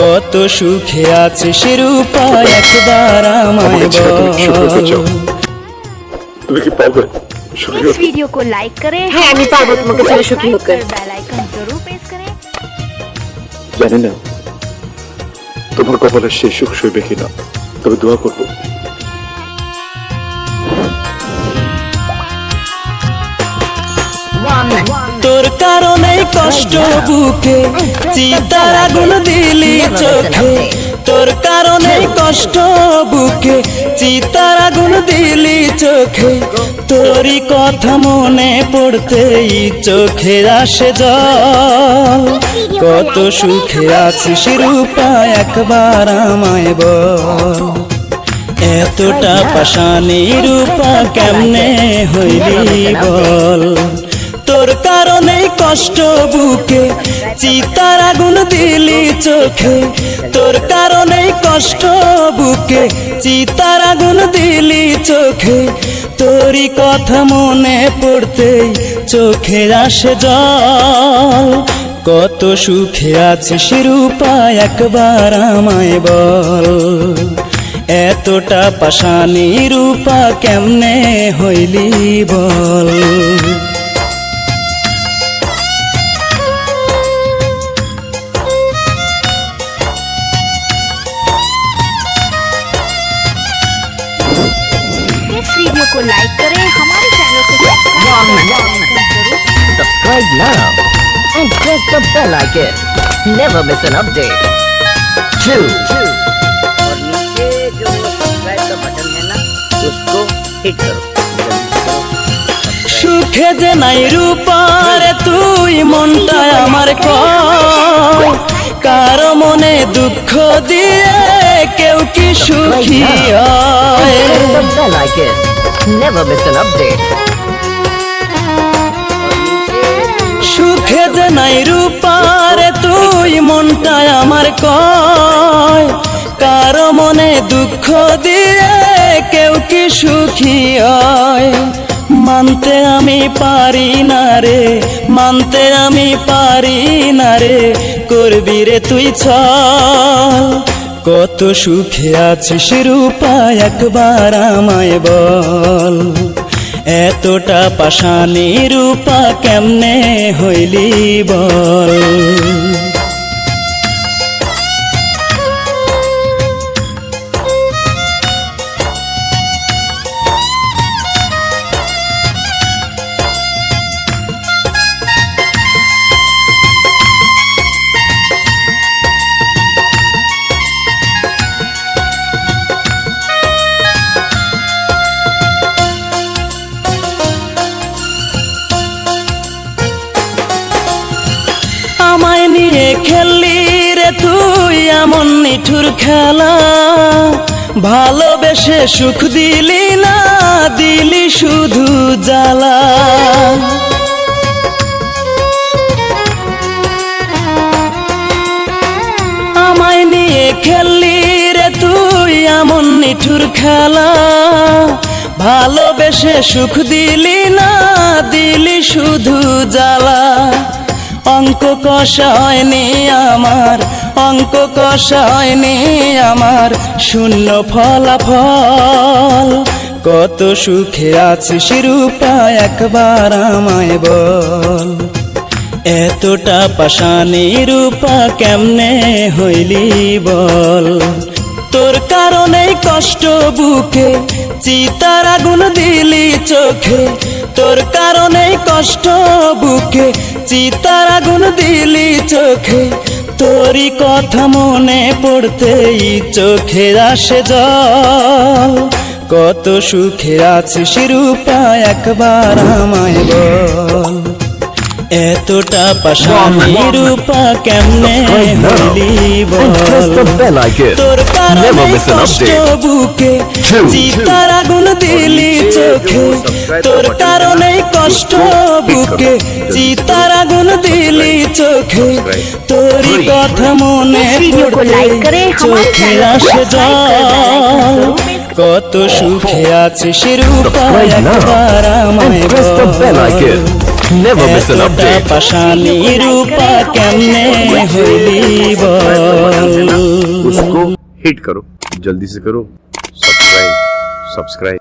কত সুখে আছিস রূপা একবার আমায় আমার ইচ্ছা তুমি সুখী হতে চাও। বল তুমি কি পারবে সুখী इस হতে? वीडियो को लाइक करें हाँ, আমি পারবো তোমাকে ছেড়ে সুখী হতে। बेल आइकन जरूर प्रेस करें জানি না তোমার কপালে সেই সুখ সইবে কিনা তবে দোয়া করবো তোর কারণে কষ্ট বুকে চিতার আগুন দিলি চোখে। তোর কারণে কষ্ট বুকে চিতার আগুন দিলি চোখে। তোরই কথা মনে পড়তেই চোখে আসে জল। কত সুখে আছিস রূপা, একবার আমায় বল। এতটা পাশানি রূপা, কেমনে হইলি বল? তোর কারণে কষ্ট বুকে, চিতার আগুন দিলি চোখে। তোর কারণে কষ্ট বুকে, চিতার আগুন দিলি চোখে। তোরই কথা মনে পড়তেই চোখে আসে জল। কত সুখে আছিস রূপা, একবার আমায় বল। এতটা পাশানি রূপা, কেমনে হইলি বল? को लाइक करें हमारे चैनल को Subscribe now and press the bell icon. Never miss an update. Two. और नीचे जो सब्सक्राइब का बटन है ना उसको हिट करो সুখে যে নাই রূপার তুই মনটা আমার কয় কারো মনে দুঃখ দিয়ে কেউ কি সুখী হয় Never miss an update. সুখে যে নাই রূপারে তুই মনটা আমার কয়। কার মনে দুঃখ দিয়ে কেউ কি সুখী হয়? মানতে আমি পারি না রে, মানতে আমি পারি না রে, করবি রে তুই ছয়। কত সুখে আছিস রূপা একবার আমায় বল। এতটা পাশানি রূপা কেমনে হইলি বল? খেললি রে তুই এমন নিঠুর খেলা। ভালোবেসে সুখ দিলি না, দিলি শুধু জ্বালা। আমায় নিয়ে খেললি রে তুই এমন নিঠুর খেলা। ভালোবেসে সুখ দিলি না, দিলি শুধু জ্বালা। অঙ্ক কষা হয়নি আমার, অঙ্ক কষা হয়নি আমার, শূন্য ফলাফল। কত সুখে আছিস রূপা, একবার আমায় বল। এতটা পাশানি রূপা, কেমনে হইলি বল? তোর কারণে কষ্ট বুকে, চিতার আগুন দিলি চোখে। তোর কারণে কষ্ট বুকে, চিতার আগুন দিলি চোখে। তোরই কথা মনে পড়তেই চোখে আসে জল। কত সুখে আছিস রূপা, একবার আমায় বল। এতটা পাশামি রূপা কেমনে তোর বুকে জিতার আগুন দিলি চোখে। তোর কারণে কষ্ট বুকে জিতার আগুন দিলি চোখে। তোরই কথা মনে পড়ে চোখে আসে জল। কত সুখে আছে রূপা একবার আমায় never miss an update. उसको हिट करो। जल्दी से करो। Subscribe subscribe